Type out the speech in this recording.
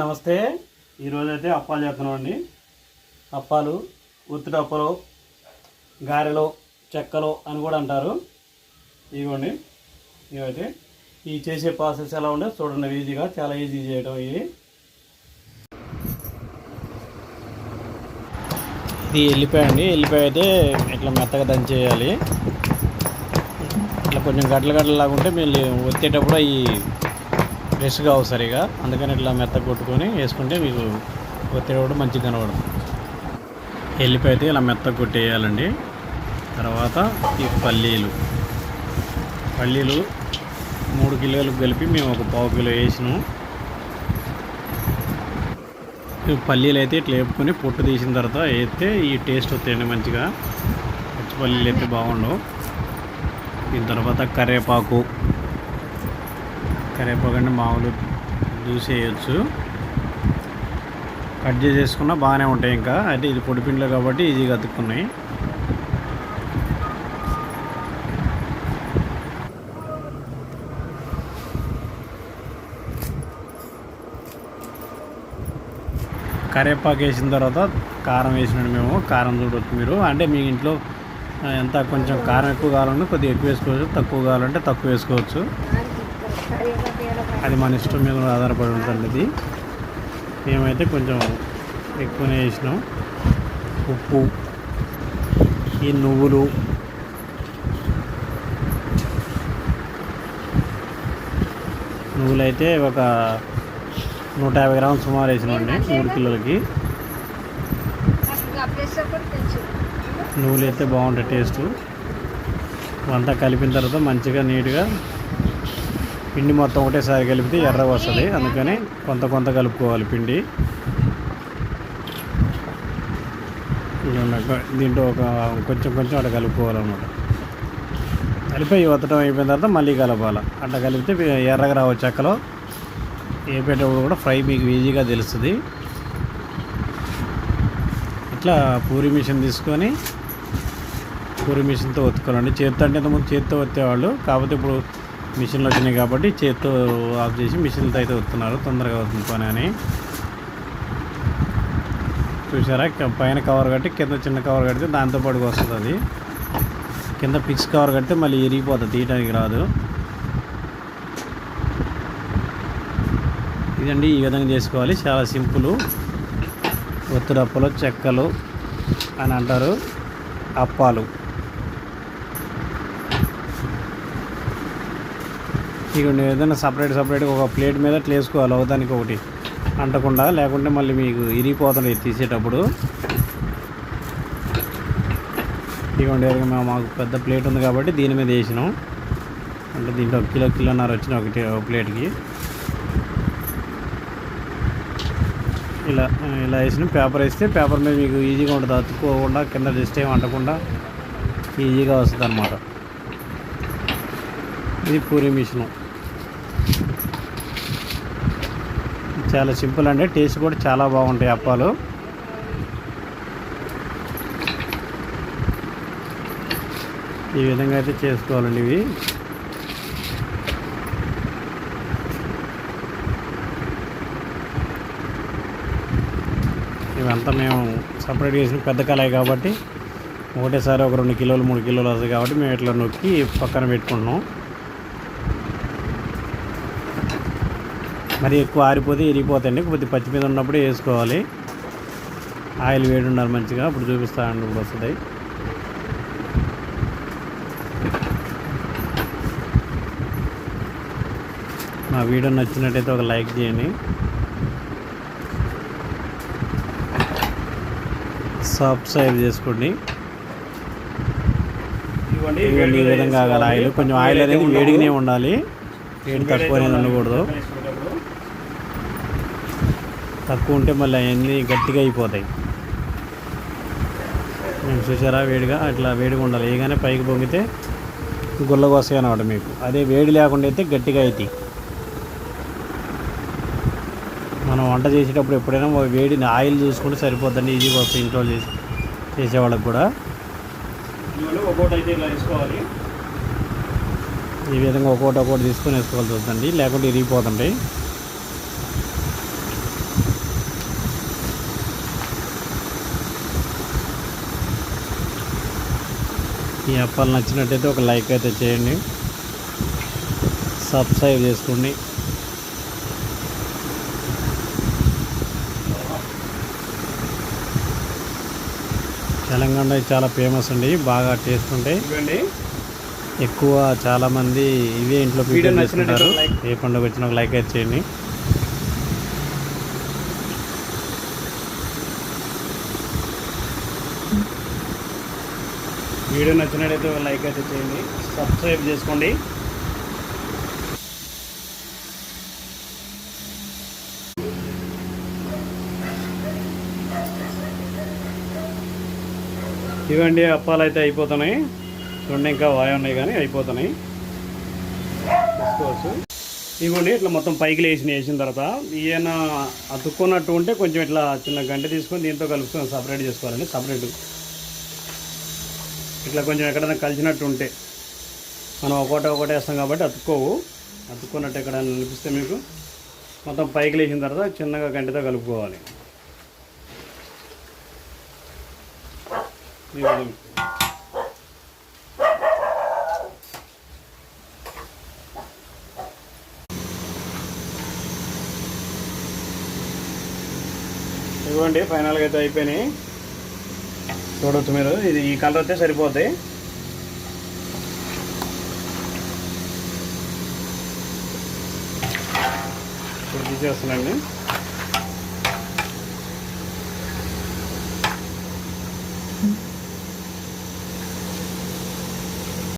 నమస్తే. ఈరోజైతే అయితే అప్పాలు చేస్తున్నాం అండి అప్పాలు ఉత్తిడప్పలు గారెలు చెక్కలు అని కూడా అంటారు. ఇదిగోండి. ఇవైతే ఈ చేసే ప్రాసెస్ ఎలా ఉండే చూడండి. ఈజీగా చాలా ఈజీ చేయడం ఇది. ఇది ఎల్లిపాయ అండి. ఎల్లిపాయ అయితే ఇట్లా మెత్తగా దంచేయాలి ఇట్లా కొంచెం గడ్డలు గడ్డలు లాగా ఉంటే మీరు వచ్చేటప్పుడు అవి ఫ్రెష్ కావు సరిగా. అందుకని ఇట్లా మెత్త కొట్టుకొని వేసుకుంటే మీకు వచ్చేటప్పుడు మంచిగా కనబడదు ఎల్లిపాయ అయితే ఇలా మెత్త కొట్టేయాలండి. తర్వాత ఈ పల్లీలు. పల్లీలు మూడు కిలోలు కలిపి మేము ఒక పావు కిలో వేసినాము ఈ పల్లీలు అయితే ఇట్లా వేపుకొని పొట్టు తీసిన తర్వాత వేస్తే ఈ టేస్ట్ వస్తాయండి మంచిగా. పచ్చి పల్లీలు అయితే బాగుండవు. దీని తర్వాత కరివేపాకు కరివేపాకండి మామూలు దూసేయచ్చు. కట్ చేసేసుకున్నా బాగానే ఉంటాయి ఇంకా. అయితే ఇది పొడి పిండిలో కాబట్టి ఈజీగా అతుక్కున్నాయి. కరివేపాకు వేసిన తర్వాత కారం వేసినాడు మేము. కారం చూడవచ్చు మీరు. అంటే మీ ఇంట్లో ఎంత కొంచెం కారం ఎక్కువ కావాలంటే కొద్దిగా ఎక్కువ వేసుకోవచ్చు. తక్కువ కావాలంటే తక్కువ వేసుకోవచ్చు. అది మన ఇష్టం మీద ఆధారపడి ఉంటుంది ఇది. మేమైతే కొంచెం ఎక్కువనే వేసినాం. ఉప్పు ఈ నువ్వులు. నువ్వులు అయితే ఒక నూట యాభై గ్రాములు సుమారు వేసినండి మూడు కిలోలకి. నువ్వులు అయితే బాగుంటాయి టేస్ట్. అంతా కలిపిన తర్వాత మంచిగా నీట్గా పిండి మొత్తం ఒకటేసారి కలిపితే ఎర్ర వస్తుంది. అందుకని కొంత కొంత కలుపుకోవాలి పిండి. దీంట్లో ఒక కొంచెం కొంచెం అట్లా కలుపుకోవాలన్నమాట. కలిపి వత్తడం అయిపోయిన తర్వాత మళ్ళీ కలపాలి. అట్లా కలిపితే ఎర్రగా రావచ్చు చెక్కలో. వేపేటప్పుడు కూడా ఫ్రై మీకు ఈజీగా తెలుస్తుంది. ఇట్లా పూరి మిషన్ తీసుకొని పూరి మిషన్తో ఒత్తుకోవాలండి. చేత్తో అంటే ఇంతకుముందు చేత్తో ఒత్తేవాళ్ళు. కాకపోతే ఇప్పుడు మిషన్లు వచ్చినాయి కాబట్టి చేత్తో ఆఫ్ చేసి మిషన్లతో అయితే వస్తున్నారు. తొందరగా అవుతుంది పని అని. చూసారా పైన కవర్ కట్టి కింద చిన్న కవర్ కడితే దాంతో పాటుగా వస్తుంది అది. కింద ఫిక్స్ కవర్ కడితే మళ్ళీ ఇరిగిపోతుంది తీయడానికి రాదు. ఇదండి ఈ విధంగా చేసుకోవాలి. చాలా సింపుల్. ఒత్తుడప్పలు చెక్కలు అని అంటారు. అప్పాలు. ఇక ఏదైనా సపరేట్ సపరేట్గా ఒక ప్లేట్ మీద ఇట్లా వేసుకోవాలి. ఒకటి. అంటకుండా లేకుంటే మళ్ళీ మీకు ఇరిగిపోతుంది తీసేటప్పుడు. ఇదిగోండి ఏదైనా మాకు పెద్ద ప్లేట్ ఉంది కాబట్టి దీని మీద వేసినాం. అంటే దీంట్లో ఒక కిలో కిలోన్నర వచ్చిన ఒకటి ఒక ప్లేట్కి ఇలా ఇలా వేసిన. పేపర్ వేస్తే పేపర్ మీద మీకు ఈజీగా ఉంటుంది. అతుక్కోకుండా కింద జస్ట్ ఏం అంటకుండా ఈజీగా వస్తుంది అన్నమాట ఇది పూరి మిషను. చాలా సింపుల్ అండి. టేస్ట్ కూడా చాలా బాగుంటాయి అప్పాలు. ఈ విధంగా అయితే చేసుకోవాలండి ఇవి. ఇవంతా మేము సపరేట్ చేసిన పెద్ద కళాయి కాబట్టి ఒకటేసారి ఒక రెండు కిలోలు మూడు కిలోలు వస్తాయి కాబట్టి మేము ఇట్లా నొక్కి పక్కన పెట్టుకుంటున్నాం. మరి ఎక్కువ ఆరిపోతే ఇరిగిపోతాయండి. కొద్ది పచ్చి మీద ఉన్నప్పుడే వేసుకోవాలి. ఆయిల్ వేడి ఉండాలి మంచిగా. అప్పుడు చూపిస్తానండి ఇప్పుడు వస్తుంది మా వీడియో నచ్చినట్టయితే ఒక లైక్ చేయండి. సబ్స్క్రైబ్ చేసుకోండి. ఈ విధంగా ఆయిల్ కొంచెం ఆయిల్ అనేది వేడిగానే ఉండాలి. వేడి తక్కువ అనేది ఉండకూడదు. తక్కువ ఉంటే మళ్ళీ అవన్నీ గట్టిగా అయిపోతాయి. మేము చూసారా వేడిగా అట్లా వేడిగా ఉండాలి. ఏగానే పైకి పొంగితే గుల్లగా వస్తాయి అన్నమాట మీకు. అదే వేడి లేకుండా అయితే గట్టిగా అవుతాయి మనం వంట చేసేటప్పుడు ఎప్పుడైనా వేడిని ఆయిల్ చూసుకుంటే సరిపోద్దండి. ఈజీగా వస్తాయి ఇంట్లో చేసి చేసేవాళ్ళకి కూడా. ఒక్కొక్కటి అయితే ఇలా వేసుకోవాలి. ఈ విధంగా ఒక్కొక్కటి ఒక్కొక్కటి తీసుకొని వేసుకోవాల్సి వస్తుందండి లేకుంటే ఇరిగిపోతుంటాయి ఈ అప్పాలు నచ్చినట్టయితే ఒక లైక్ అయితే చేయండి. సబ్స్క్రైబ్ చేసుకోండి. తెలంగాణ చాలా ఫేమస్ అండి బాగా టేస్ట్ ఉంటాయి. ఎక్కువ చాలా మంది ఇవే ఇంట్లో వీడియో like- ఏ పండుగ వచ్చినా ఒక లైక్ అయితే చేయండి. వీడియో నచ్చినట్లయితే లైక్ అయితే చేయండి. సబ్స్క్రైబ్ చేసుకోండి. ఇవండి అప్పాలు అయితే అయిపోతున్నాయి. చూడండి ఇంకా వాయి ఉన్నాయి కానీ అయిపోతున్నాయి. తీసుకోవచ్చు. ఇవ్వండి ఇట్లా మొత్తం పైకి లేచిన వేసిన తర్వాత ఈయన అతుక్కున్నట్టు ఉంటే కొంచెం ఇట్లా చిన్న గంట తీసుకొని దీంతో కలుపుకొని సపరేట్ చేసుకోవాలండి. సపరేట్ ఇట్లా కొంచెం ఎక్కడైనా కలిసినట్టు ఉంటే మనం ఒకటే ఒకటి వేస్తాం కాబట్టి అతుక్కోవు. అతుక్కున్నట్టు ఎక్కడైనా అనిపిస్తే మీకు మొత్తం పైకి లేచిన తర్వాత చిన్నగా గంటతో కలుపుకోవాలి. ఇవ్వండి ఇదిగోండి ఫైనల్గా అయితే అయిపోయినాయి. చూడవచ్చు మీరు. ఇది ఈ కలర్ అయితే సరిపోతాయి ఇప్పుడు తీసేస్తున్నాండి